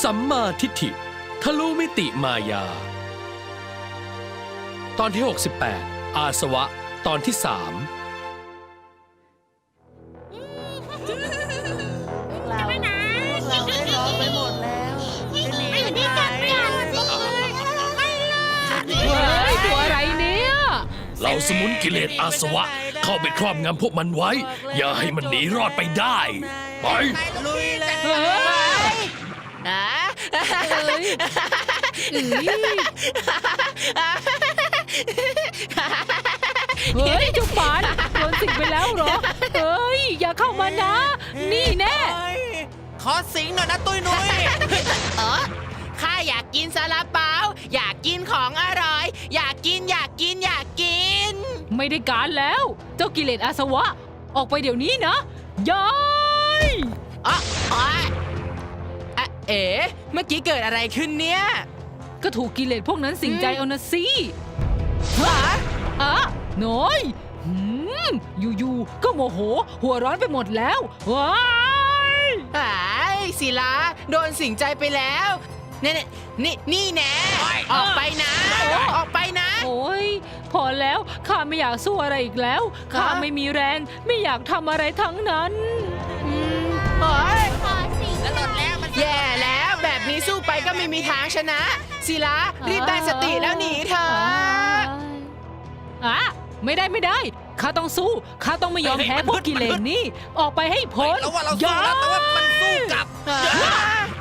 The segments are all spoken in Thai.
สัมมาทิฏฐิ ทะลุมิติมายา ตอนที่ 68 อาสวะ ตอนที่3เราเราได้รอไปหมดแล้วจะหนีไปไหนเฮ้ยตัวอะไรเนี่ยเราสมุนกิเลสอาสวะ เข้าไปครอบงำพวกมันไว้ อย่าให้มันหนีรอดไปได้ ไป ลุยเลย เฮ้ย อะเฮ้ยเจุปานโดนสิงไปแล้วเหรอ เฮ้ย อย่าเข้ามานะ นี่แน่เฮ้ยขอสิงหน่อยนะตุ้ยนุ้ย เออข้าอยากกินซาลาเปาอยากกินของอร่อย อยากกินอยากกินอยากกิน ไม่ได้การแล้ว เจ้ากิเลสอาสวะ ออกไปเดี๋ยวนี้นะย้ายอ๋ออ๋ออะ เอ๋ เมื่อกี้เกิดอะไรขึ้นเนี่ยก็ถูกกิเลสพวกนั้นสิงใจเอานะสิฮะอะน้อยหืมอยู่ๆก็โมโห หัวร้อนไปหมดแล้วว้ายไอ้ศิลาโดนสิงใจไปแล้วนี่นี่นี่แน่ออกไปนะออกไปนะ โอ้ยพอแล้วข้าไม่อยากสู้อะไรอีกแล้วข้าไม่มีแรงไม่อยากทำอะไรทั้งนั้นโอ๊ย สู้ไปก็ไม่มีทางชนะศิลารีบได้สติแล้วหนีเถอะอะไม่ได้ไม่ได้ ข้าต้องสู้ ข้าต้องไม่ยอมแพ้พวกกิเลสนี่ ออกไปให้พ้นแล้วว่าเราสู้แล้วแต่ว่ามันสู้กลับ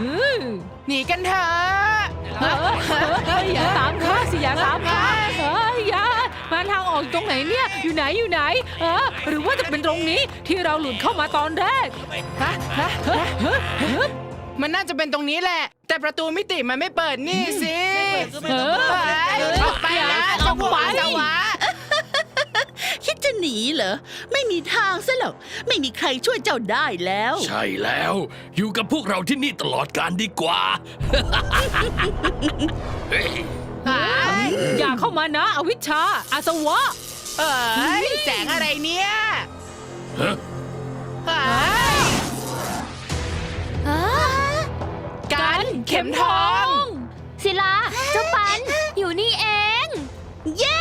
อือหนีกันเถอะเออเออเอออย่าตามข้าสิอย่าตามข้าเฮ้ยอย่ามาทางออกอยู่ตรงไหนเนี่ย อยู่ไหนอยู่ไหน เออ หรือว่าจะเป็นตรงนี้ที่เราหลุดเข้ามาตอนแรกฮะฮะเฮ้ยเฮ้ยเฮ้ย มันน่าจะเป็นตรงนี้แหละ แต่ประตูมิติมันไม่เปิดนี่สิเออเฮ้ยออกไปนะเจ้าพวกอาสวะคิดจะหนีเหรอ ไม่มีทางซะหรอก ไม่มีใครช่วยเจ้าได้แล้ว ใช่แล้ว อยู่กับพวกเราที่นี่ตลอดการดีกว่าเฮ้ยอย่าเข้ามานะ อวิชชาอาสวะ เอ้ยแสงอะไรเนี่ย ข็มทอง ศิลา เจ้าปัน อยู่นี่เอง เย้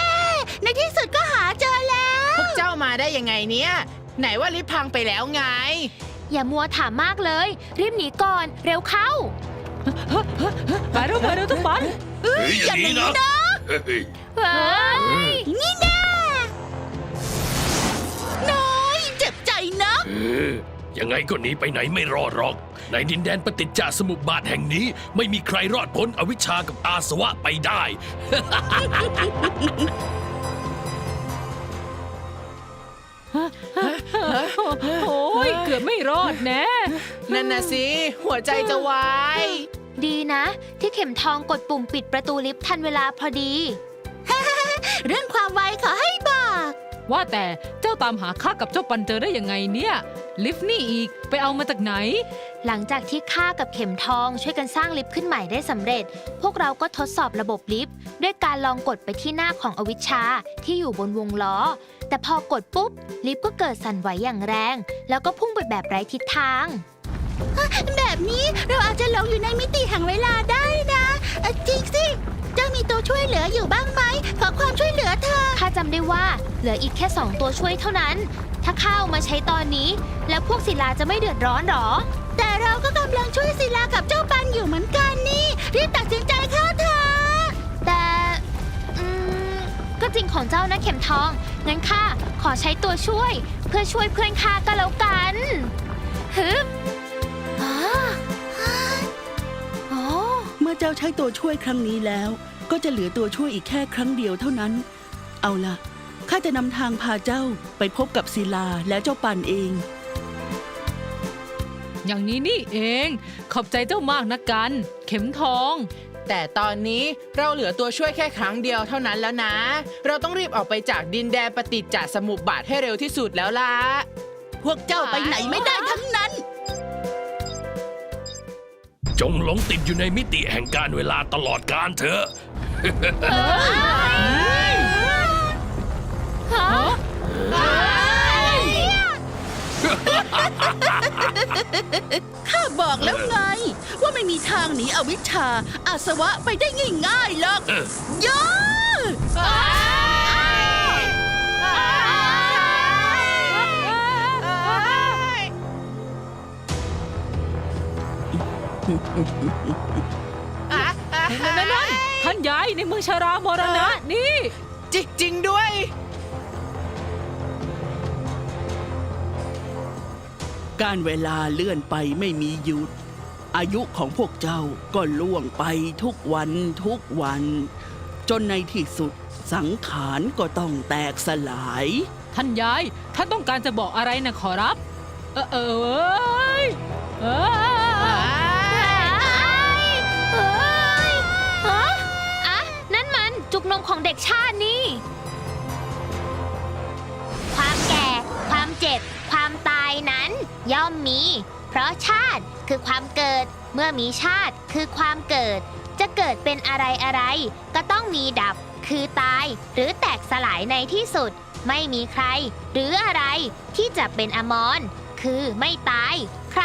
ในที่สุดก็หาเจอแล้ว พวกเจ้ามาได้ยังไงเนี่ย ไหนว่าลิฟต์พังไปแล้วไง อย่ามัวถามมากเลย รีบหนีก่อน เร็วเข้าไปเร็วไปเร็วทุกปันเฮ้ยอย่างนี้นะเฮ้ยเฮ้ยนี่แน่น้อยเจ็บใจนะ เออยังไงก็หนีไปไหนไม่รอดหรอก ในดินแดนปฏิจจสมุปบาทแห่งนี้ไม่มีใครรอดพ้นอวิชชากับอาสวะไปได้ โอ้ยเกือบไม่รอดแน่นั่นน่ะสิ หัวใจจะวาย ดีนะ ที่เข็มทองกดปุ่มปิดประตูลิฟต์ทันเวลาพอดี เรื่องความไวขอให้บอก ว่าแต่เจ้าตามหาข้ากับเจ้าปันเจอได้ยังไงเนี่ย ลิฟต์นี่อีกไปเอามาจากไหน หลังจากที่ข้ากับเข็มทองช่วยกันสร้างลิฟต์ขึ้นใหม่ได้สำเร็จ พวกเราก็ทดสอบระบบลิฟต์ด้วยการลองกดไปที่หน้าของอวิชชาที่อยู่บนวงล้อ แต่พอกดปุ๊บ ลิฟต์ก็เกิดสั่นไหวอย่างแรง แล้วก็พุ่งไปแบบไร้ทิศทาง แบบนี้เราอาจจะหลงอยู่ในมิติแห่งเวลาได้ จำได้ว่าเหลืออีกแค่สองตัวช่วยเท่านั้น ถ้าข้าเอามาใช้ตอนนี้ แล้วพวกศิลาจะไม่เดือดร้อนหรอ แต่เราก็กำลังช่วยศิลากับเจ้าปันอยู่เหมือนกันนี่รีบตัดสินใจเข้าเถอะแต่อืมก็จริงของเจ้านะเข็มทอง งั้นข้าขอใช้ตัวช่วย เพื่อช่วยเพื่อนข้าก็แล้วกันฮึบอ๋ออ๋อ เมื่อเจ้าใช้ตัวช่วยครั้งนี้แล้ว ก็จะเหลือตัวช่วยอีกแค่ครั้งเดียวเท่านั้น เอาล่ะข้าจะนำทางพาเจ้าไปพบกับศิลาและเจ้าปันเอง อย่างนี้นี่เอง ขอบใจเจ้ามากนะกัน เข็มทอง แต่ตอนนี้เราเหลือตัวช่วยแค่ครั้งเดียวเท่านั้นแล้วนะ เราต้องรีบออกไปจากดินแดนปฏิจจสมุปบาทให้เร็วที่สุดแล้วล่ะ พวกเจ้าไปไหนไม่ได้ทั้งนั้น จงหลงติดอยู่ในมิติแห่งการเวลาตลอดกาลเถอะฮะ ข้าบอกแล้วไง ว่าไม่มีทางหนีอวิชชา อาสวะไปได้ง่ายๆหรอกเออย่านั่นนั่นนั่นท่านยายในเมืองชารามรณะนี่ จริงจริงด้วย การเวลาเลื่อนไปไม่มีหยุด อายุของพวกเจ้าก็ล่วงไปทุกวันทุกวัน จนในที่สุดสังขารก็ต้องแตกสลาย ท่านยาย ท่านต้องการจะบอกอะไรนะขอรับ เออเออเอ้ยเออเฮ้ยฮะอะนั่นมันจุกนมของเด็กชาตินี่ ความแก่ ความเจ็บ ย่อมมี เพราะชาติคือความเกิด เมื่อมีชาติคือความเกิด จะเกิดเป็นอะไรอะไร ก็ต้องมีดับ คือตายหรือแตกสลายในที่สุด ไม่มีใคร หรืออะไรที่จะเป็นอมรคือไม่ตาย ใคร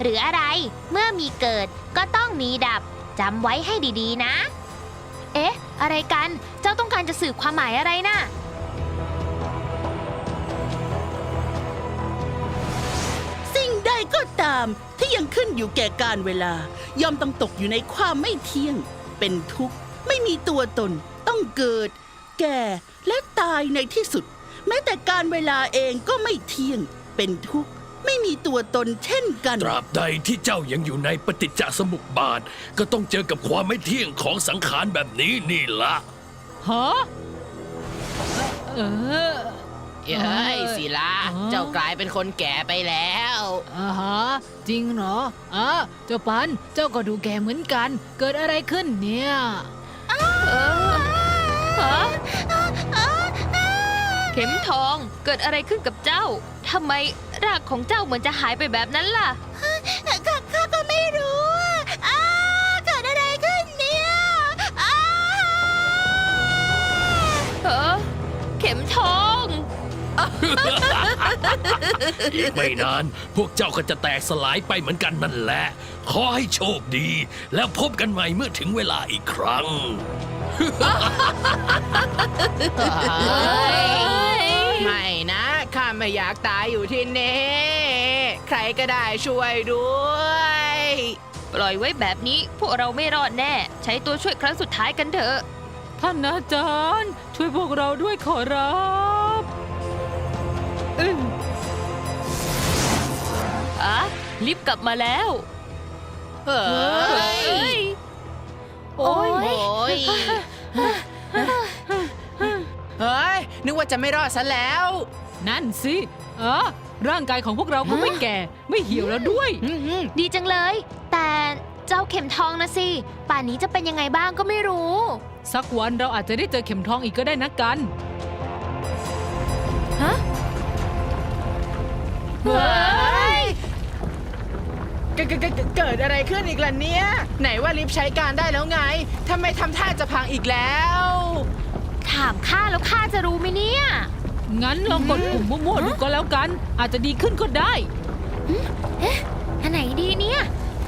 หรืออะไร เมื่อมีเกิดก็ต้องมีดับจำไว้ให้ดีๆนะ เอ๊ะ อะไรกัน เจ้าต้องการจะสื่อความหมายอะไรน่ะ ก็ตามที่ยังขึ้นอยู่แก่การเวลา ย่อมต้องตกอยู่ในความไม่เที่ยง เป็นทุกข์ ไม่มีตัวตน ต้องเกิด แก่และตายในที่สุด แม้แต่การเวลาเองก็ไม่เที่ยง เป็นทุกข์ ไม่มีตัวตนเช่นกัน ตราบใดที่เจ้ายังอยู่ในปฏิจจสมุปบาท ก็ต้องเจอกับความไม่เที่ยงของสังขารแบบนี้นี่ละฮะเออ เย้ยศิลาอ๋อเจ้ากลายเป็นคนแก่ไปแล้วอ่าฮะจริงเหรออ่าเจ้าปันเจ้าก็ดูแก่เหมือนกัน เกิดอะไรขึ้นเนี่ยเออฮะเข็มทองเกิดอะไรขึ้นกับเจ้าทำไมรากของเจ้าเหมือนจะหายไปแบบนั้นล่ะ ข้าข้าก็ไม่รู้ อีกไม่นาน พวกเจ้าก็จะแตกสลายไปเหมือนกันนั่นแหละ ขอให้โชคดี แล้วพบกันใหม่เมื่อถึงเวลาอีกครั้ง ไม่นะ ข้าไม่อยากตายอยู่ที่นี่ ใครก็ได้ช่วยด้วย ปล่อยไว้แบบนี้พวกเราไม่รอดแน่ ใช้ตัวช่วยครั้งสุดท้ายกันเถอะ ท่านอาจารย์ ช่วยพวกเราด้วยขอรับ ลิฟต์กลับมาแล้ว เฮ้ยโอ้ย โอ้ยเฮ้ย นึกว่าจะไม่รอดซะแล้ว นั่นสิ เออ ร่างกายของพวกเราก็ไม่แก่ ไม่เหี่ยวแล้วด้วย ดีจังเลย แต่เจ้าเข็มทองนะสิ ป่านนี้จะเป็นยังไงบ้างก็ไม่รู้ สักวันเราอาจจะได้เจอเข็มทองอีกก็ได้นะกัน ฮะเฮ้ย เกิดเกิดเกิดเกิดอะไรขึ้นอีกล่ะเนี่ย ไหนว่าลิฟต์ใช้การได้แล้วไงทำไมทำท่าจะพังอีกแล้ว ถามข้าแล้วข้าจะรู้ไหมเนี่ย งั้นลองกดปุ่มมั่วๆดูก็แล้วกัน อาจจะดีขึ้นก็ได้อันไหนดีเนี่ย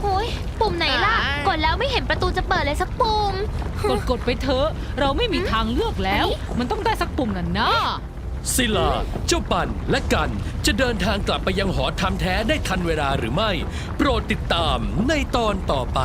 โอ้ยปุ่มไหนล่ะ อ่ากก ดแล้วไม่เห็นประตูจะเปิดเลยสักปุ่ม กดกดๆไปเถอะ เราไม่มีทางเลือกแล้ว มันต้องได้สักปุ่มน่ะนะ ศิลา เจ้าปันและกันจะเดินทางกลับไปยังหอทำแท้ได้ทันเวลาหรือไม่ โปรดติดตามในตอนต่อไป